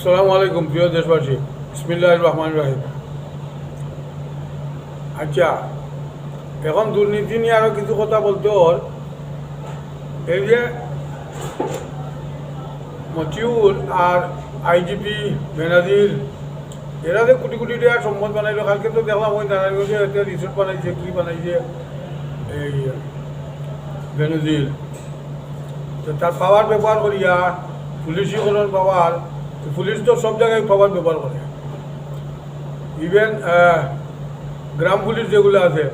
আসসালামু আলাইকুম, প্রিয় দেশবাসী। বিসমিল্লাহ রহমান রাহিম। আচ্ছা এখন দুর্নীতি নিয়ে আরও কিছু কথা বলতে হল। এই যে মতিউর আর আইজিপি, বেনাজির, এরা যে কোটি কোটি টাকা সম্পদ বানাইলো, কালকে তো দেখলাম ওই নারায়ণগঞ্জে একটা রিসোর্ট বানাইছে, কি বানাইছে, এই বেনজির। তো তার পাওয়ার ব্যবহার করিয়া, পুলিশীকরণ পাওয়ার পুলিশ তো সব জায়গায় পাওয়ার ব্যবহার করে। ইভেন গ্রাম পুলিশ যেগুলো আছে,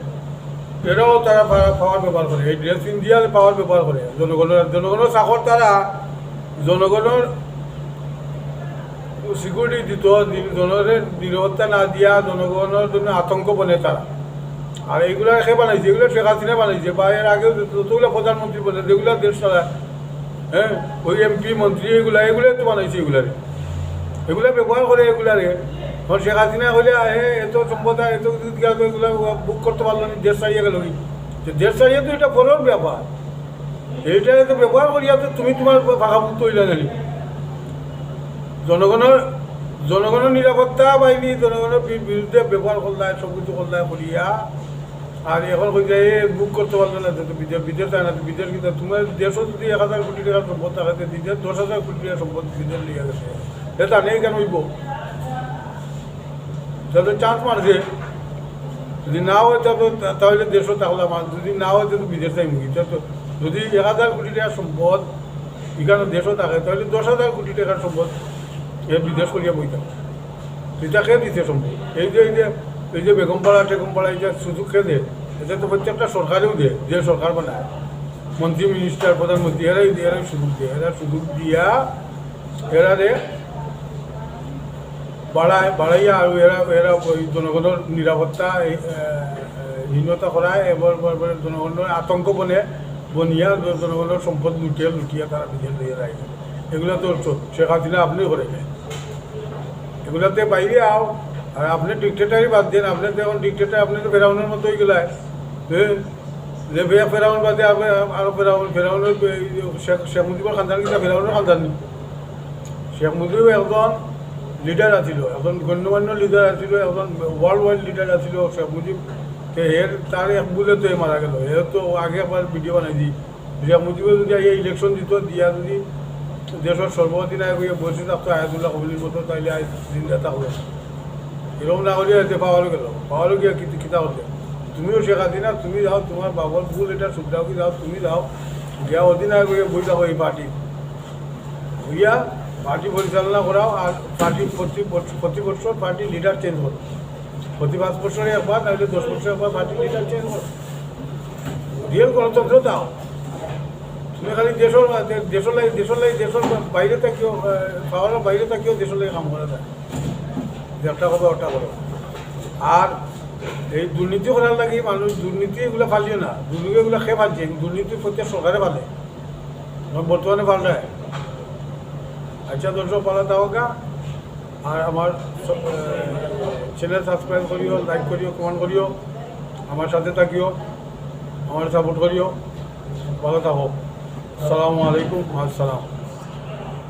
এরাও তারা পাওয়ার ব্যবহার করে। এই ড্রেস ইন্ডিয়া পাওয়ার ব্যবহার করে। জনগণের জনগণের চাকর তারা, জনগণের সিকিউরিটি দিত জনগণের নিরাপত্তা না দিয়া জনগণের জন্য আতঙ্ক বনে তারা। আর এইগুলা সে বানাইছে? এগুলো শেখ হাসিনা বানাইছে। বা এর আগেও যতগুলো প্রধানমন্ত্রী বলে যেগুলো দেশ চালায় হ্যাঁ ওই এমপি মন্ত্রী এগুলা এগুলো তো বানাইছে এগুলারে। এগুলা ব্যবহার করে এগুলারে এখন শেখ হাসিনা হলে হে এত সম্পদ এত কিছু এগুলো বুক করতে পারল না, দেশ চাইয়ে গেল যে দেশ চাইয়ে তো এটা বড় ব্যাপার এইটা তো ব্যবহার করিয়া তো তুমি তোমার ভাষাভুক্ত হইলে জানি। জনগণের জনগণের নিরাপত্তা বাহিনী জনগণের বিরুদ্ধে ব্যবহার করলায় সব কিছু করলায় করিয়া আর এখন কই যে বুক করতে পারল না তো বিদেশ বিদেশ যায় না বিদেশ কিন্তু তোমার দেশও যদি এক হাজার কোটি টাকার সম্পদ থাকে বিদেশ দশ হাজার কোটি টাকার সম্পদ বিদেশ লিয়ে গেছে। এটা নেই কেন হইব? তাহলে চান্স মারছে যদি না হয় তবে তাহলে দেশও তাহলে আমার, যদি না হয় তো বিদেশ যাই মুখি যদি এক হাজার কোটি টাকার সম্পদ এখানে দেশও থাকে, তাহলে দশ হাজার কোটি টাকার সম্পদ এ বিদেশ করিয়া বইতাম এটাকে দিতে সম্ভব এই যে এই যে এই যে বেগমপাড়া, টেগমপাড়া, এই যে সুযোগ খেয়ে দেয় এটা তো প্রত্যেকটা সরকারেও দেয়, যে সরকার বানায়। মন্ত্রী মিনিস্টার প্রধানমন্ত্রী, এরাই এরাই সুযোগ দিয়ে। এরা সুযোগ দিয়া এরারে বাড়ায়, বাড়াইয়া আর এরা এরা ওই জনগণের নিরাপত্তা হীনতা করায় এবার জনগণের আতঙ্ক বনে, বনিয়া জনগণের সম্পদ লুটিয়ে লুটিয়ে তারা বিদেশ দিয়ে রাখে এগুলো তো শেখ হাসিনা আপনি করে এগুলাতে বাইরে আও আর আপনি ডিকটেটারই বাদ দিন। আপনি তো এখন ডিকটেটার আপনি তো ফেরাউনের মতো হয়ে গেলায় যে ফে- ফেরাউন বাদে আপনি আরও ফেরাউন ফেরাউনের শেখ শেখ মুজিবুর খানদান কিন্তু ফেরাউনের খানদান শেখ মুজিব একজন লিডার আছিল এখন গণ্যমান্য লিডার আছিল এখন ওয়ার্ল্ড ওয়াইড লিডার আছিল। শেখ মুজিব এর তার এক বুলে তো মারা গেল। এ তো আগে একবার ভিডিও বানাই দি শেখ মুজিবে যদি এই ইলেকশন দিত, দিয়া যদি দেশের সর্বঅধিনায়ক হয়ে বসে থাকতো, আয়াতুল্লাহ কবিলির মতো, তাইলে আজ জিন্দা থাকল এরকম না হলে এতে পাওয়ারও গেল পাওয়ারও গিয়ে কিতা- কিতা হতে তুমিও শেখ হাসিনা তুমি যাও, তোমার বাবার ভুল এটা সুবিধাও কি যাও তুমি যাও। গিয়া অধিনায়ক হয়ে বই থাকো এই পার্টি। হইয়া পার্টি পরিচালনা করাও আর পার্টি প্রতি প্রতি বছর পার্টি লিডার চেঞ্জ করো। প্রতি পাঁচ বছরে একবার, নাহলে দশ বছরে একবার পার্টি লিডার চেঞ্জ করো। রিয়েল গণতন্ত্র দাও। তুমি খালি দেশের দেশের লাগে দেশের লাগে দেশের বাইরে থাকিও পাওয়ার বাইরে থাকিও দেশের লাগে কাম করা যায় যে একটা করব, ওটা করো। আর এই দুর্নীতি করার লাগে মানুষ, দুর্নীতি এগুলো ফালিও না। দুর্নীতি এগুলো খেয়ে ফালছে দুর্নীতি প্রত্যেক সরকারে এখন বর্তমানে পাল্টায় আচ্ছা দর্শক পাল্টা হোক আর আমার চ্যানেল সাবস্ক্রাইব করিও লাইক করিও কমেন্ট করিও। আমার সাথে থাকিও, আমার সাপোর্ট করিও। ভালো থাকো আসসালামু আলাইকুম আসসালাম।